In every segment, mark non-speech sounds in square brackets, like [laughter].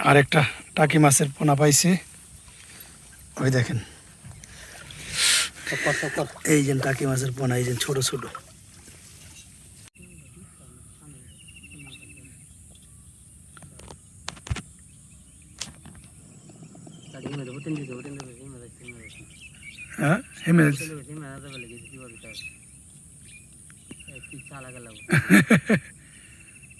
আর একটা টাকি মাছের পোনা পাইছে। ওই দেখেন। এই যে টাকি মাছের পোনা এই যে ছোট ছোট। হ্যাঁ [laughs]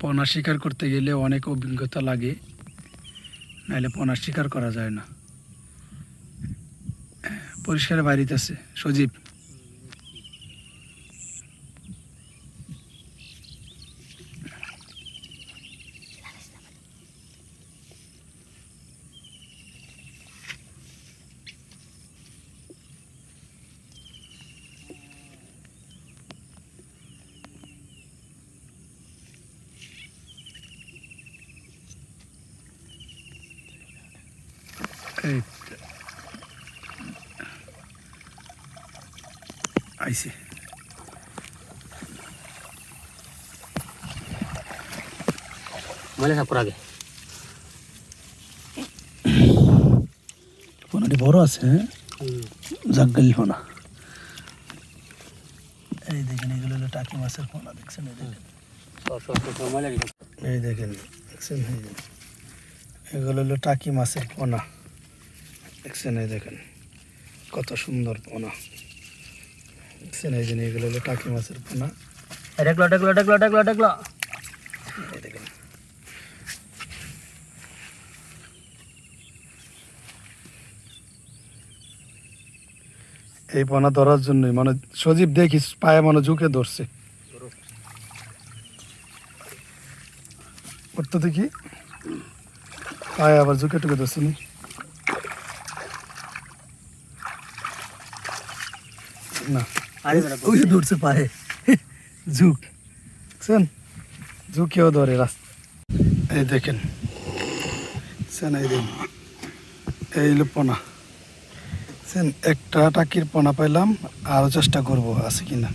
পোনা শিকার করতে গেলে অনেক অভিজ্ঞতা লাগে, নাহলে পোনা শিকার করা যায় না। পরিষ্কার বাড়িতে আছে, সজীব এই আইসে মলে সাপুর আগে। [coughs] পোনাটি বড় আছে হ্যাঁ? জাগগাল পোনা এই দেখেন এগুলো হলো টাকি মাছের পোনা দেখছেন? এই দেখেন। এই দেখেন দেখছেন? এগুলো হলো টাকি মাছের পোনা দেখছেন এই দেখেন কত সুন্দর পোনা। দেখছেন এই যে এগুলো হলো টাকি মাছের পোনা। দেখল দেখল দেখল দেখল এই দেখেন। এই পোনা ধরার জন্যই মানে সজীব দেখিস পায়ে মনে ঝুঁকে ধরছে। করতে দেখি পায়ে আবার ঝুঁকে টুকে ধরছে নি না। ওই ধরছে পায়ে। ঝুঁক। বুঝছেন ঝুঁকেও ধরে রাস্তা। এই দেখেন। সেন এই দিন এই হলো পোনা। সেন একটা টাকির পোনা পাইলাম আরও চেষ্টা করব আছে কিনা।